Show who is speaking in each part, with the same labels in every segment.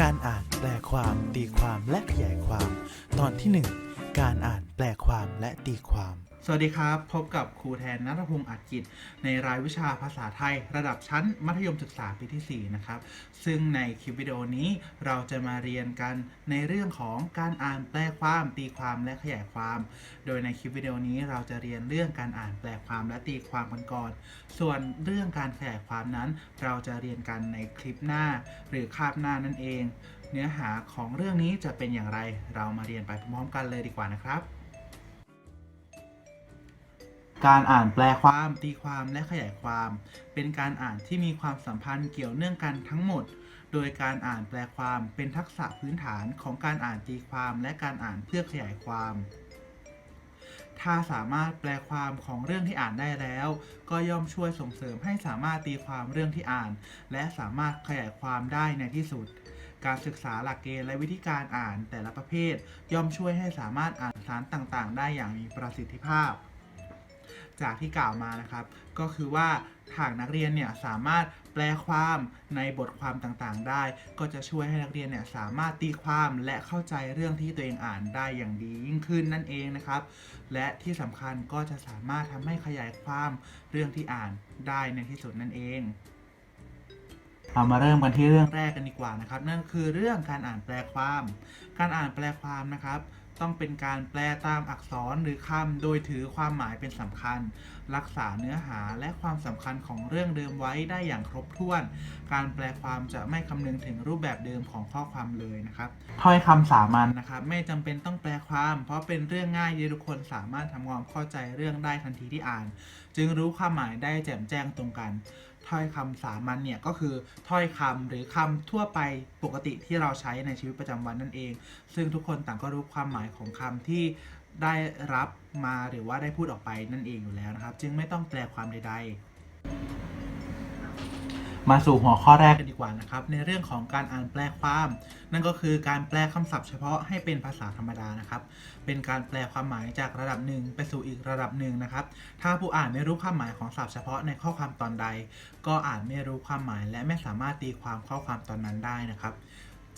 Speaker 1: การอ่านแปลความตีความและขยายความ ตอนที่ 1 การอ่านแปลความและตีความ
Speaker 2: สวัสดีครับ พบกับครูแทนนัทพงศ์อัจจิตในรายวิชาภาษาไทย ระดับชั้นมัธยมศึกษาปีที่ 4 นะครับ ซึ่งในคลิปวิดีโอนี้เราจะมาเรียนกันในเรื่องของการอ่านแปลความตีความและขยายความ โดยในคลิปวิดีโอนี้เราจะเรียนเรื่องการอ่านแปลความและตีความกันก่อน ส่วนเรื่องการขยายความนั้น เราจะเรียนกันในคลิปหน้า หรือคาบหน้านั่นเอง เนื้อหาของเรื่องนี้จะเป็นอย่างไร เรามาเรียนไปพร้อมกันเลยดีกว่านะครับ การอ่านแปลความตีความและขยายความ เป็นการอ่านที่มีความสัมพันธ์เกี่ยวเนื่องกันทั้งหมด โดยการอ่านแปลความเป็นทักษะพื้นฐานของการอ่านตีความและการอ่านเพื่อขยายความ ถ้าสามารถแปลความของเรื่องที่อ่านได้แล้ว ก็ย่อมช่วยส่งเสริมให้สามารถตีความเรื่องที่อ่าน และสามารถขยายความได้ในที่สุดการศึกษาหลักเกณฑ์และวิธีการอ่านแต่ละประเภท ย่อมช่วยให้สามารถอ่านสารต่างๆ ได้อย่างมีประสิทธิภาพ จากที่กล่าวมานะครับ ก็คือว่าหากนักเรียนเนี่ยสามารถแปลความในบทความต่างๆ ได้ ก็จะช่วยให้นักเรียนเนี่ยสามารถตีความและเข้าใจเรื่องที่ตัวเองอ่านได้อย่างดียิ่งขึ้นนั่นเองนะครับ และที่สำคัญก็จะสามารถทำให้ขยายความเรื่องที่อ่านได้ในที่สุดนั่นเองเรามาเริ่มกันที่เรื่องแรกกันดีกว่านะครับ นั่นคือเรื่องการอ่านแปลความ การอ่านแปลความนะครับ ต้องเป็นการแปลตามอักษรหรือคำโดยถือความหมายเป็นสำคัญ รักษาเนื้อหาและความสำคัญของเรื่องเดิมไว้ได้อย่างครบถ้วน การแปลความจะไม่คำนึงถึงรูปแบบเดิมของข้อความเลยนะครับถ้อยคำสามัญนะครับ ไม่จำเป็นต้องแปลความ เพราะเป็นเรื่องง่ายที่ทุกคนสามารถทำความเข้าใจเรื่องได้ทันทีที่อ่าน จึงรู้ความหมายได้แจ่มแจ้งตรงกัน ถ้อยคำสามัญเนี่ยก็คือถ้อยคำหรือคำทั่วไปปกติที่เราใช้ในชีวิตประจำวันนั่นเอง ซึ่งทุกคนต่างก็รู้ความหมายของคำที่ได้รับมาหรือว่าได้พูดออกไปนั่นเองอยู่แล้วนะครับ จึงไม่ต้องแปลความใด ๆ มาสู่หัวข้อแรกกันดีกว่านะครับ ในเรื่องของการอ่านแปลความ นั่นก็คือการแปลคำศัพท์เฉพาะให้เป็นภาษาธรรมดานะครับ เป็นการแปลความหมายจากระดับหนึ่งไปสู่อีกระดับหนึ่งนะครับ ถ้าผู้อ่านไม่รู้ความหมายของศัพท์เฉพาะในข้อความตอนใด ก็อ่านไม่รู้ความหมาย และไม่สามารถตีความข้อความตอนนั้นได้นะครับ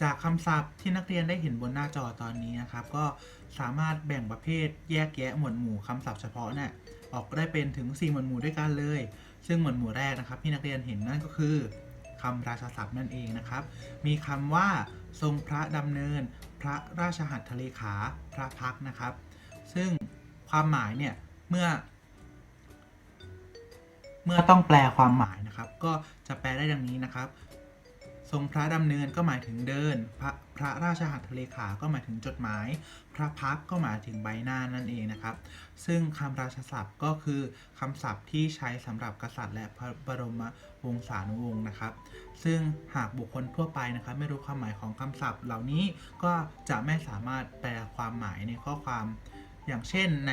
Speaker 2: จากคำศัพท์ที่นักเรียนได้เห็นบนหน้าจอตอนนี้นะครับ ก็สามารถแบ่งประเภทแยกแยะหมวดหมู่คำศัพท์เฉพาะเนี่ยออกได้เป็นถึง 4 หมวดหมู่ด้วยกันเลย ซึ่งหมวดหมู่แรกนะครับที่นักเรียนเห็นนั่นก็คือคำราชาศัพท์นั่นเองนะครับ มีคำว่าทรงพระดำเนิน พระราชหัตถเลขา พระพักนะครับ ซึ่งความหมายเนี่ยเมื่อ เมื่อต้องแปลความหมายนะครับ ก็จะแปลได้ดังนี้นะครับ ทรงพระดำเนินก็หมายถึงเดิน พระพระราชหัตถเลขาก็หมายถึงจดหมาย พระพักก็หมายถึงใบหน้านั่นเองนะครับ ซึ่งคำราชศัพท์ก็คือคำศัพท์ที่ใช้สำหรับกษัตริย์ และพระบรมวงศานุวงศ์นะครับ ซึ่งหากบุคคลทั่วไปนะครับ ไม่รู้ความหมายของคำศัพท์ เหล่านี้ก็จะไม่สามารถแปลความหมายในข้อความ อย่างเช่นใน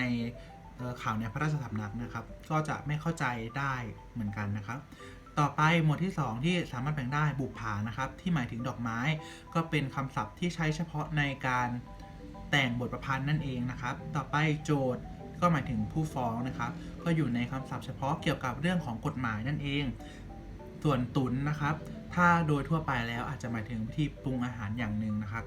Speaker 2: ข่าวในพระราชสำนักนะครับ ก็จะไม่เข้าใจได้เหมือนกันนะครับ ต่อไปหมวดที่ 2 ที่สามารถแบ่งได้บุปผานะครับ ที่หมายถึงดอกไม้ ก็เป็นคำศัพท์ที่ใช้เฉพาะในการแต่งบทประพันธ์นั่นเองนะครับ ต่อไปโจทย์ก็หมายถึงผู้ฟ้องนะครับ ก็อยู่ในคำศัพท์เฉพาะเกี่ยวกับเรื่องของกฎหมายนั่นเอง ส่วนตุนนะครับ ถ้าโดยทั่วไปแล้วอาจจะหมายถึงวิธีปรุงอาหารอย่างหนึ่งนะครับ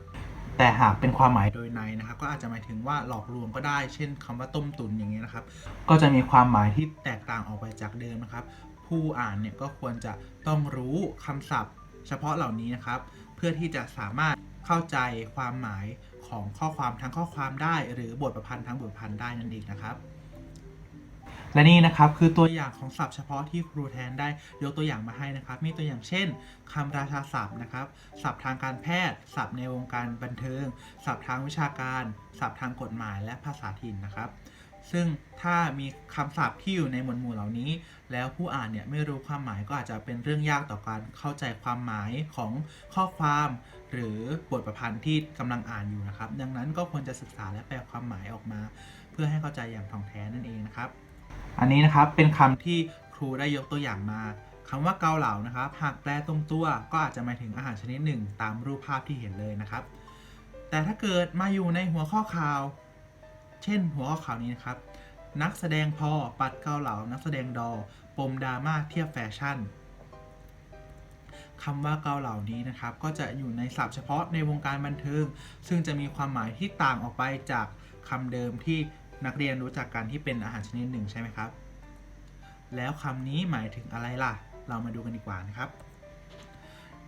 Speaker 2: แต่หากเป็นความหมายโดยในนะครับ ก็อาจจะหมายถึงว่าหลอกลวงก็ได้ เช่นคำว่าต้มตุนอย่างนี้นะครับ ก็จะมีความหมายที่แตกต่างออกไปจากเดิมนะครับ ผู้อ่านเนี่ยก็ควรจะต้องรู้คำศัพท์ เฉพาะเหล่านี้นะครับ เพื่อที่จะสามารถเข้าใจความหมายของข้อความทั้งข้อความได้ หรือบทประพันธ์ทั้งบทประพันธ์ได้นั่นเองนะครับและนี่นะครับคือตัวอย่างของศัพท์เฉพาะที่ครูแทนได้ยกตัวอย่างมาให้นะครับ มีตัวอย่างเช่นคำราชาศัพท์นะครับ ศัพท์ทางการแพทย์ ศัพท์ในวงการบันเทิง ศัพท์ทางวิชาการ ศัพท์ทางกฎหมายและภาษาถิ่นนะครับ ซึ่งถ้ามีคำศัพท์ที่อยู่ในหมวดหมู่เหล่านี้ แล้วผู้อ่านเนี่ยไม่รู้ความหมายก็อาจจะเป็นเรื่องยากต่อการเข้าใจความหมายของข้อความ หรือบทประพันธ์ที่กำลังอ่านอยู่นะครับ ดังนั้นก็ควรจะศึกษาและแปลความหมายออกมา เพื่อให้เข้าใจอย่างถ่องแท้นั่นเองนะครับ อันนี้นะครับเป็นคำที่ครูได้ยกตัวอย่างมาคำว่าเกาเหลานะครับ หากแปลตรงตัวก็อาจจะหมายถึงอาหารชนิดหนึ่ง ตามรูปภาพที่เห็นเลยนะครับ แต่ถ้าเกิดมาอยู่ในหัวข้อข่าว เช่น หัวข้อข่าวนี้นะครับ นักแสดงพอปัดเกาเหลา นักแสดงดอ ปมดราม่าเทียบแฟชั่นคำว่าเกาเหล่านี้นะครับ ก็จะอยู่ในศัพท์เฉพาะในวงการบันเทิง ซึ่งจะมีความหมายที่ต่างออกไปจากคำเดิมที่นักเรียนรู้จักกันที่เป็นอาหารชนิดหนึ่งใช่ไหมครับ แล้วคำนี้หมายถึงอะไรล่ะ เรามาดูกันดีกว่านะครับ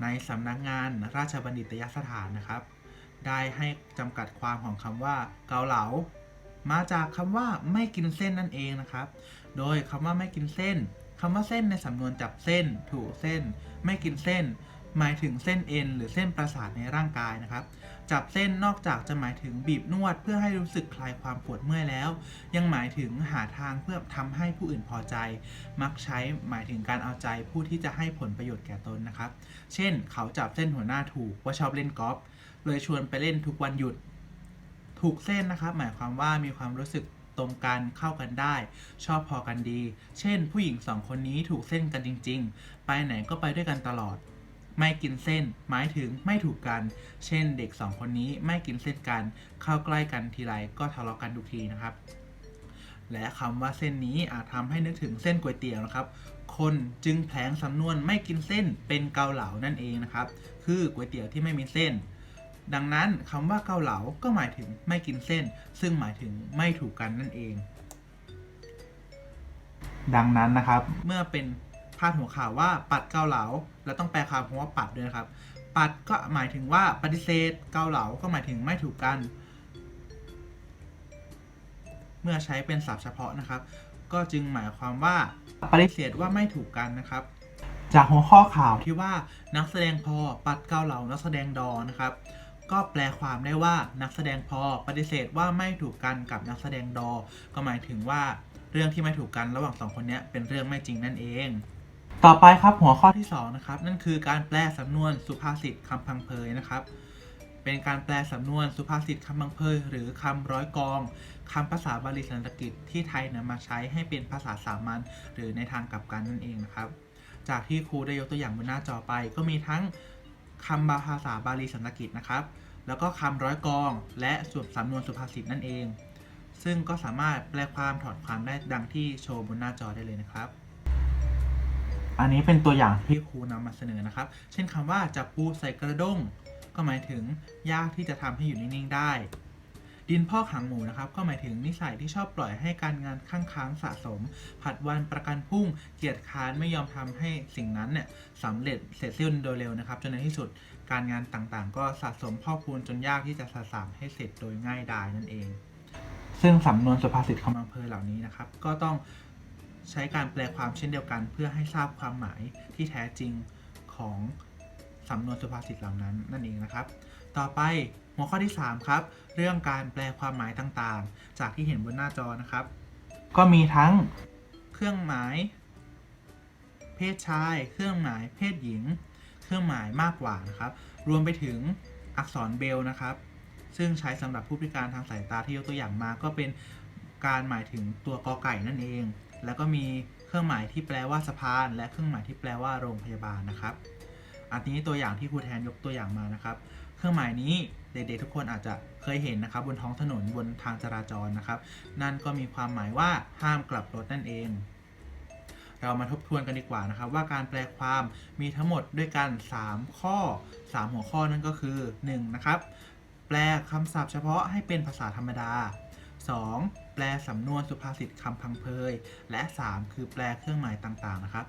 Speaker 2: ในสำนักงานราชบัณฑิตยสถานนะครับ ได้ให้จำกัดความของคำว่าเกาเหลา มาจากคำว่าไม่กินเส้นนั่นเองนะครับ โดยคำว่าไม่กินเส้นคำว่าเส้นในสำนวนจับเส้น ถูเส้น ไม่กินเส้น หมายถึงเส้นเอ็นหรือเส้นประสาทในร่างกายนะครับ จับเส้นนอกจากจะหมายถึงบีบนวด เพื่อให้รู้สึกคลายความปวดเมื่อยแล้ว ยังหมายถึงหาทางเพื่อทำให้ผู้อื่นพอใจ มักใช้หมายถึงการเอาใจผู้ที่จะให้ผลประโยชน์แก่ตนนะครับ เช่น เขาจับเส้นหัวหน้าถูกว่าชอบเล่นกอล์ฟเลยชวนไปเล่นทุกวันหยุด ถูกเส้นนะครับ หมายความว่ามีความรู้สึกตรงกันเข้ากันได้ ชอบพอกันดี เช่น ผู้หญิงสองคนนี้ถูกเส้นกันจริง ๆ ไปไหนก็ไปด้วยกันตลอด ไม่กินเส้น หมายถึงไม่ถูกกัน เช่น เด็กสองคนนี้ไม่กินเส้นกัน เข้าใกล้กันทีไรก็ทะเลาะกันทุกทีนะครับ และคำว่าเส้นนี้อาจทำให้นึกถึงเส้นก๋วยเตี๋ยวนะครับ คนจึงแผลงสำนวนไม่กินเส้นเป็นเกาเหลานั่นเองนะครับ คือก๋วยเตี๋ยวที่ไม่มีเส้น ดังนั้นคำว่าเกาเหลาก็หมายถึงไม่กินเส้น ซึ่งหมายถึงไม่ถูกกันนั่นเอง ดังนั้นนะครับ เมื่อเป็นพาดหัวข่าวว่าปัดเกาเหลาเราต้องแปลความคำว่าปัดด้วยนะครับ ปัดก็หมายถึงว่าปฏิเสธ เกาเหลาก็หมายถึงไม่ถูกกัน เมื่อใช้เป็นศัพท์เฉพาะนะครับ ก็จึงหมายความว่าปฏิเสธว่าไม่ถูกกันนะครับ จากหัวข้อข่าวที่ว่านักแสดงพอปัดเกาเหลานักแสดงดอนะครับ ก็แปลความได้ว่านักแสดงพอปฏิเสธว่าไม่ถูกกันกับนักแสดงดอ ก็หมายถึงว่าเรื่องที่ไม่ถูกกันระหว่างสองคนนี้เป็นเรื่องไม่จริงนั่นเอง ต่อไปครับหัวข้อที่สองนะครับนั่นคือการแปลสำนวนสุภาษิตคำพังเพยนะครับ เป็นการแปลสำนวนสุภาษิตคำพังเพยหรือคำร้อยกองคำภาษาบาลีสันสกฤตที่ไทยนำมาใช้ให้เป็นภาษาสามัญหรือในทางกลับกันนั่นเองนะครับ จากที่ครูได้ยกตัวอย่างบนหน้าจอไปก็มีทั้ง คำภาษาบาลีสันสกฤตนะครับ แล้วก็คำร้อยกอง และส่วนสำนวนสุภาษิตนั่นเอง ซึ่งก็สามารถแปลความถอดความได้ดังที่โชว์บนหน้าจอได้เลยนะครับ อันนี้เป็นตัวอย่างที่ครูนำมาเสนอนะครับ เช่นคำว่าจับปูใส่กระด้ง ก็หมายถึงยากที่จะทำให้อยู่นิ่งๆได้ ดินพอกหางหมูนะครับก็หมายถึงนิสัยที่ชอบปล่อยให้การงานข้างค้างสะสม ผัดวันประกันพุ่งเกียจค้านไม่ยอมทำให้สิ่งนั้นเนี่ยสำเร็จเสร็จสิ้นโดยเร็วนะครับจนในที่สุดการงานต่างๆ ก็สะสมพอกพูนจนยากที่จะสะสางให้เสร็จโดยง่ายดายนั่นเอง ซึ่งสำนวนสุภาษิตคำบังเพยเหล่านี้นะครับ ก็ต้องใช้การแปลความเช่นเดียวกันเพื่อให้ทราบความหมายที่แท้จริงของสำนวนสุภาษิตเหล่านั้นนั่นเองนะครับ ต่อไป หัวข้อที่ 3 ครับ เรื่องการแปลความหมายต่างๆ จากที่เห็นบนหน้าจอนะครับ ก็มีทั้งเครื่องหมาย เพศชาย เครื่องหมาย เพศหญิง เครื่องหมายมากกว่านะครับ รวมไปถึงอักษรเบรลนะครับ ซึ่งใช้สำหรับผู้พิการทางสายตาที่ยกตัวอย่างมาก็เป็นการหมายถึงตัวกอไก่นั่นเอง แล้วก็มีเครื่องหมายที่แปลว่าสะพาน และเครื่องหมายที่แปลว่าโรงพยาบาลนะครับ อันนี้ตัวอย่างที่ครูแทนยกตัวอย่างมานะครับ เครื่องหมายนี้ เด็กๆทุกคนอาจจะเคยเห็นนะครับบนท้องถนนบนทางจราจรนะครับ นั่นก็มีความหมายว่าห้ามกลับรถนั่นเอง เรามาทบทวนกันดีกว่านะครับ ว่าการแปลความมีทั้งหมดด้วยกัน 3 ข้อ 3 หัวข้อนั่นก็คือ 1. นะครับแปลคำศัพท์เฉพาะให้เป็นภาษาธรรมดา 2. แปลสำนวนสุภาษิตคำพังเพย และ 3 คือแปลเครื่องหมายต่างๆนะครับ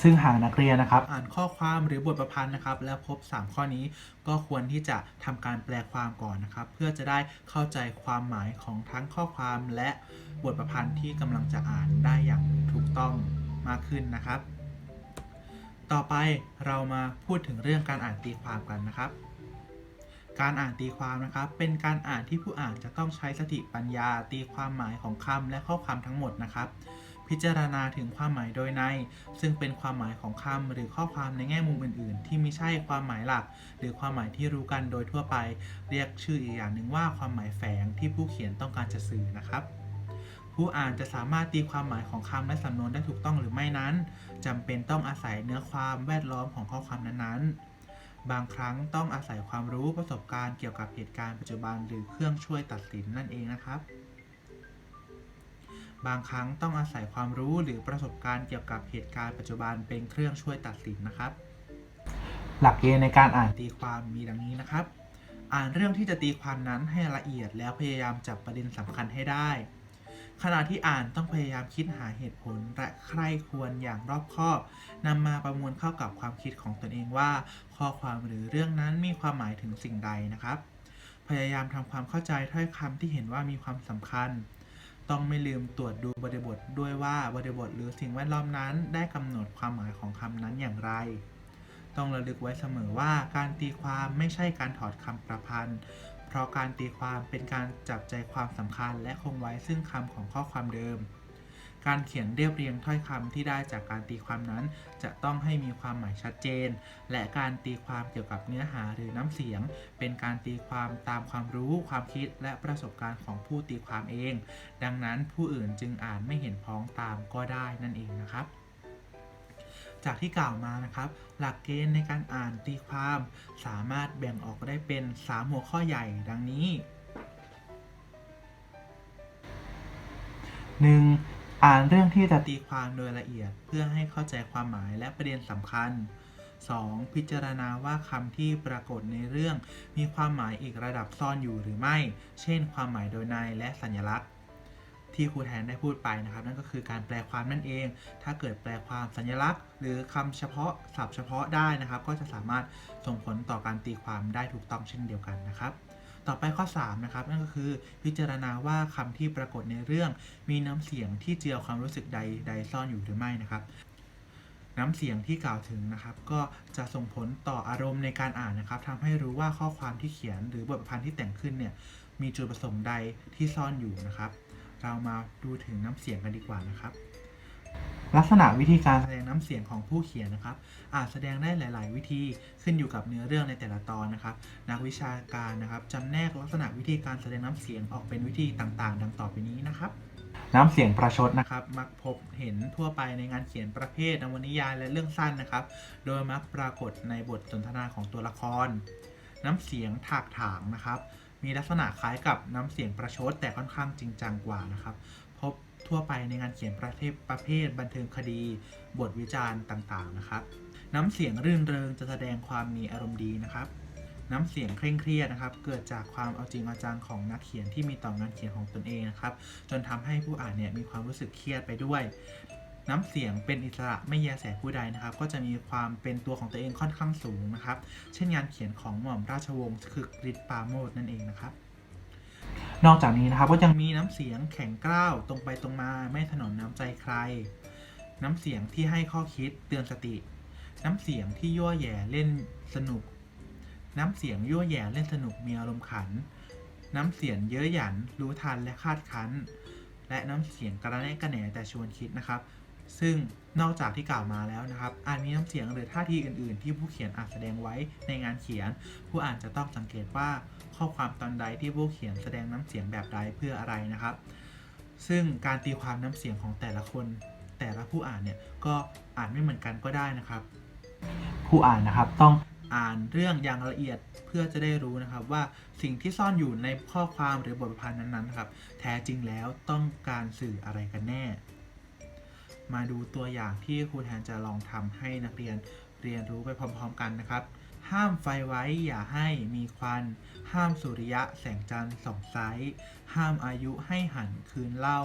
Speaker 2: ซึ่งหากนักเรียนนะครับ อ่านข้อความหรือบทประพันธ์นะครับ แล้วพบ 3 ข้อนี้ก็ควรที่จะทำการแปลความก่อนนะครับ เพื่อจะได้เข้าใจความหมายของทั้งข้อความและบทประพันธ์ที่กำลังจะอ่านได้อย่างถูกต้องมากขึ้นนะครับ ต่อไปเรามาพูดถึงเรื่องการอ่านตีความกันนะครับ การอ่านตีความนะครับ เป็นการอ่านที่ผู้อ่านจะต้องใช้สติปัญญา ตีความหมายของคำและข้อความทั้งหมดนะครับ พิจารณาถึงความหมายโดยใน ซึ่งเป็นความหมายของคำหรือข้อความในแง่มุมอื่น ๆ ที่ไม่ใช่ความหมายหลัก หรือความหมายที่รู้กันโดยทั่วไป เรียกชื่ออีกอย่างหนึ่งว่าความหมายแฝงที่ผู้เขียนต้องการจะสื่อนะครับผู้อ่านจะสามารถตีความหมายของคำและสำนวนได้ถูกต้องหรือไม่นั้นจำเป็นต้องอาศัยเนื้อความแวดล้อมของข้อความนั้นๆ บางครั้งต้องอาศัยความรู้ประสบการณ์เกี่ยวกับเหตุการณ์ปัจจุบันหรือเครื่องช่วยตัดสินนั่นเองนะครับ บางครั้งต้องอาศัยความรู้หรือประสบการณ์เกี่ยวกับเหตุการณ์ปัจจุบันเป็นเครื่องช่วยตัดสินนะครับ หลักเกณฑ์ในการอ่านตีความมีดังนี้นะครับ อ่านเรื่องที่จะตีความนั้นให้ละเอียดแล้วพยายามจับประเด็นสำคัญให้ได้ ขณะที่อ่านต้องพยายามคิดหาเหตุผลและใคร่ควรอย่างรอบคอบนำมาประมวลเข้ากับความคิดของตนเองว่า ข้อความหรือเรื่องนั้นมีความหมายถึงสิ่งใดนะครับ พยายามทำความเข้าใจถ้อยคำที่เห็นว่ามีความสำคัญ ต้องไม่ลืมตรวจดูบริบทด้วยว่าบริบทหรือสิ่งแวดล้อมนั้น ได้กำหนดความหมายของคำนั้นอย่างไรต้องระลึกไว้เสมอว่าการตีความไม่ใช่การถอดคำประพันธ์ เพราะการตีความเป็นการจับใจความสำคัญและคงไว้ซึ่งคำของข้อความเดิม การเขียนเรียบเรียงถ้อยคำที่ได้จากการตีความนั้น จะต้องให้มีความหมายชัดเจน และการตีความเกี่ยวกับเนื้อหาหรือน้ำเสียง เป็นการตีความตามความรู้ ความคิดและประสบการณ์ของผู้ตีความเอง ดังนั้นผู้อื่นจึงอ่านไม่เห็นพ้องตามก็ได้นั่นเองนะครับ จากที่กล่าวมานะครับ หลักเกณฑ์ในการอ่านตีความ สามารถแบ่งออกได้เป็น 3 หัวข้อใหญ่ดังนี้ 1. อ่านเรื่องที่จะตีความโดยละเอียด เพื่อให้เข้าใจความหมายและประเด็นสำคัญ 2. พิจารณาว่าคำที่ปรากฏในเรื่อง มีความหมายอีกระดับซ่อนอยู่หรือไม่ เช่น ความหมายโดยในและสัญลักษณ์ ที่ครูแทนได้พูดไปนะครับ นั่นก็คือการแปลความนั่นเอง ถ้าเกิดแปลความสัญลักษณ์ หรือคำเฉพาะศัพท์เฉพาะได้นะครับ ก็จะสามารถส่งผลต่อการตีความได้ถูกต้องเช่นเดียวกันนะครับต่อไปข้อ 3 นะครับ นั่นก็คือพิจารณาว่าคำที่ปรากฏในเรื่อง มีน้ำเสียงที่เจือความรู้สึกใดใดซ่อนอยู่หรือไม่นะครับ น้ำเสียงที่กล่าวถึงนะครับ ก็จะส่งผลต่ออารมณ์ในการอ่านนะครับทำให้รู้ว่าข้อความที่เขียนหรือบทประพันธ์ที่แต่งขึ้นเนี่ยมีจุดประสงค์ใดที่ซ่อนอยู่นะครับ เรามาดูถึงน้ำเสียงกันดีกว่านะครับ ลักษณะวิธีการแสดงน้ำเสียงของผู้เขียนนะครับ อาจแสดงได้หลาย ๆ วิธีขึ้นอยู่กับเนื้อเรื่องในแต่ละตอนนะครับ นักวิชาการนะครับจำแนกลักษณะวิธีการแสดงน้ำเสียงออกเป็นวิธีต่าง ๆ ดังต่อไปนี้นะครับน้ำเสียงประชดนะครับ มักพบเห็นทั่วไปในงานเขียนประเภทนวนิยายและเรื่องสั้นนะครับ โดยมักปรากฏในบทสนทนาของตัวละคร น้ำเสียงถากถางนะครับ มีลักษณะคล้ายกับน้ำเสียงประชดแต่ค่อนข้างจริงจังกว่านะครับ พบทั่วไปในงานเขียนประเภทประเภทบันเทิงคดี บทวิจารณ์ต่างๆนะครับ น้ำเสียงรื่นเริงจะแสดงความมีอารมณ์ดีนะครับ น้ำเสียงเคร่งเครียดนะครับ เกิดจากความเอาจริงเอาจังของนักเขียนที่มีต่องานเขียนของตนเองนะครับ จนทำให้ผู้อ่านเนี่ยมีความรู้สึกเครียดไปด้วย น้ำเสียงเป็นอิสระไม่แยแสผู้ใดนะครับ ก็จะมีความเป็นตัวของตัวเองค่อนข้างสูงนะครับ เช่นงานเขียนของหม่อมราชวงศ์คือกฤษปาโมทนั่นเองนะครับนอกจากนี้นะครับก็ยังมีน้ำเสียงแข็งกร้าวตรงไปตรงมาไม่ถนอมน้ำใจใคร น้ำเสียงที่ให้ข้อคิดเตือนสติ น้ำเสียงที่ยั่วแย่เล่นสนุก น้ำเสียงยั่วแย่เล่นสนุกมีอารมณ์ขัน น้ำเสียงเย้ยหยันรู้ทันและคาดคั้น และน้ำเสียงกระแนะกระแหนแต่ชวนคิดนะครับ ซึ่งนอกจากที่กล่าวมาแล้วนะครับ อาจมีน้ำเสียงหรือท่าทีอื่น ๆ ที่ผู้เขียนอาจแสดงไว้ในงานเขียน ผู้อ่านจะต้องสังเกตว่าข้อความตอนใดที่ผู้เขียนแสดงน้ำเสียงแบบใดเพื่ออะไรนะครับ ซึ่งการตีความน้ำเสียงของแต่ละคน แต่ละผู้อ่านเนี่ยก็อ่านไม่เหมือนกันก็ได้นะครับ ผู้อ่านนะครับต้องอ่านเรื่องอย่างละเอียดเพื่อจะได้รู้นะครับว่าสิ่งที่ซ่อนอยู่ในข้อความหรือบทประพันธ์นั้นๆครับแท้จริงแล้วต้องการสื่ออะไรกันแน่ มาดูตัวอย่างที่ครูแทนจะลองทำให้นักเรียนเรียนรู้ไปพร้อมๆกันนะครับ ห้ามไฟไว้อย่าให้มีควัน ห้ามสุริยะแสงจันทร์ส่องไซห้ามอายุให้หันคืนเล่า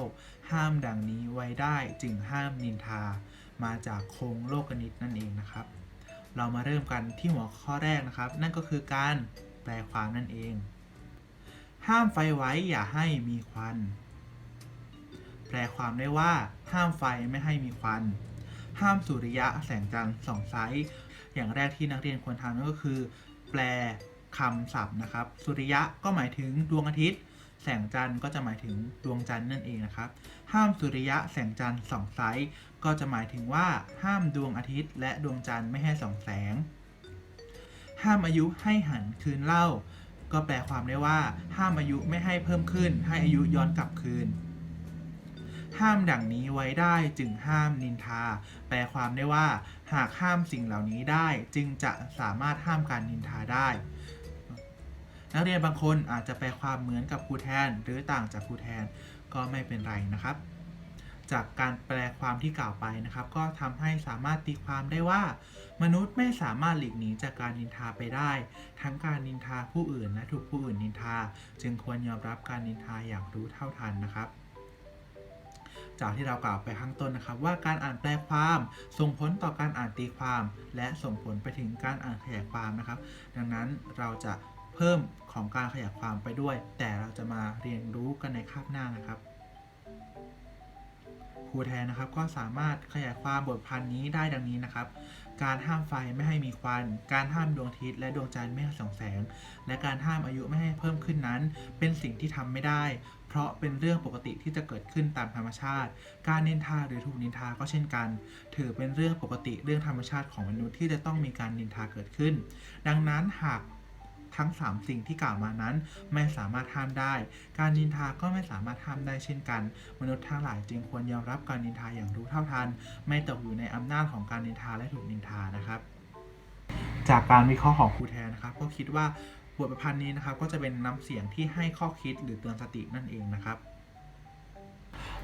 Speaker 2: ห้ามดังนี้ไว้ได้จึงห้ามนินทา มาจากโครงโลกนิตนั่นเองนะครับ เรามาเริ่มกันที่หัวข้อแรกนะครับ นั่นก็คือการแปลความนั่นเอง ห้ามไฟไว้อย่าให้มีควัน ลความได้ว่า ห้ามไฟไม่ให้มีควัน ห้ามสุริยะแสงจันทร์ส่องไซอย่างแรกที่นักเรียนควรทำนั่นก็คือ แปลคำศัพท์นะครับ สุริยะก็หมายถึงดวงอาทิตย์ แสงจันทร์ก็จะหมายถึงดวงจันทร์นั่นเองนะครับ ห้ามสุริยะแสงจันทร์ส่องไซก็จะหมายถึงว่าห้ามดวงอาทิตย์ และดวงจันทร์ไม่ให้ส่องแสง ห้ามอายุให้หันคืนเล่า ก็แปลความได้ว่า ห้ามอายุไม่ให้เพิ่มขึ้น ให้อายุย้อนกลับคืน ห้ามดังนี้ไว้ได้จึงห้ามนินทา แปลความได้ว่า หากห้ามสิ่งเหล่านี้ได้ จึงจะสามารถห้ามการนินทาได้ นักเรียนบางคนอาจจะแปลความเหมือนกับครูแทน หรือต่างจากครูแทนก็ไม่เป็นไรนะครับ จากการแปลความที่กล่าวไปนะครับ ก็ทำให้สามารถตีความได้ว่า มนุษย์ไม่สามารถหลีกหนีจากการนินทาไปได้ ทั้งการนินทาผู้อื่นและถูกผู้อื่นนินทา จึงควรยอมรับการนินทาอย่างรู้เท่าทันนะครับ จากที่เรากล่าวไปข้างต้นนะครับว่าการอ่านแปลความ ส่งผลต่อการอ่านตีความ และส่งผลไปถึงการอ่านขยายความนะครับ ดังนั้นเราจะเพิ่มของการขยายความไปด้วย แต่เราจะมาเรียนรู้กันในคาบหน้านะครับครูแทนนะครับก็สามารถขยายความบทพันนี้ได้ดังนี้นะครับ การห้ามไฟไม่ให้มีควัน การห้ามดวงอาทิตย์และดวงจันทร์ไม่ให้ส่องแสง และการห้ามอายุไม่ให้เพิ่มขึ้นนั้น เป็นสิ่งที่ทำไม่ได้ เพราะเป็นเรื่องปกติที่จะเกิดขึ้นตามธรรมชาติ การนินทาหรือถูกนินทาก็เช่นกัน ถือเป็นเรื่องปกติเรื่องธรรมชาติของมนุษย์ที่จะต้องมีการนินทาเกิดขึ้น ดังนั้นหาก ทั้ง 3 สิ่งที่กล่าวมานั้น ไม่สามารถห้ามได้ การนินทาก็ไม่สามารถห้ามได้เช่นกัน มนุษย์ทั้งหลายจึงควรยอมรับการนินทาอย่างรู้เท่าทัน ไม่ตกอยู่ในอำนาจของการนินทาและถูกนินทานะครับ จากการวิเคราะห์ของครูแทนนะครับ ก็คิดว่าบทประพันธ์นี้นะครับก็จะเป็นน้ำเสียงที่ให้ข้อคิดหรือเตือนสตินั่นเองนะครับ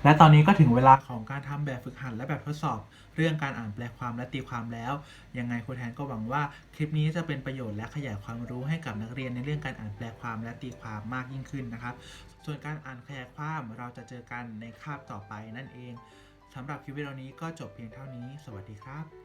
Speaker 2: และตอนนี้ก็ถึงเวลาของการทำแบบฝึกหัดและแบบทดสอบ เรื่องการอ่านแปลความและตีความแล้ว ยังไงครูแทนก็หวังว่าคลิปนี้จะเป็นประโยชน์และขยายความรู้ให้กับนักเรียนในเรื่องการอ่านแปลความและตีความมากยิ่งขึ้นนะครับ ส่วนการอ่านขยายความเราจะเจอกันในคาบต่อไปนั่นเองสำหรับคลิปวิดีโอนี้ก็จบเพียงเท่านี้ สวัสดีครับ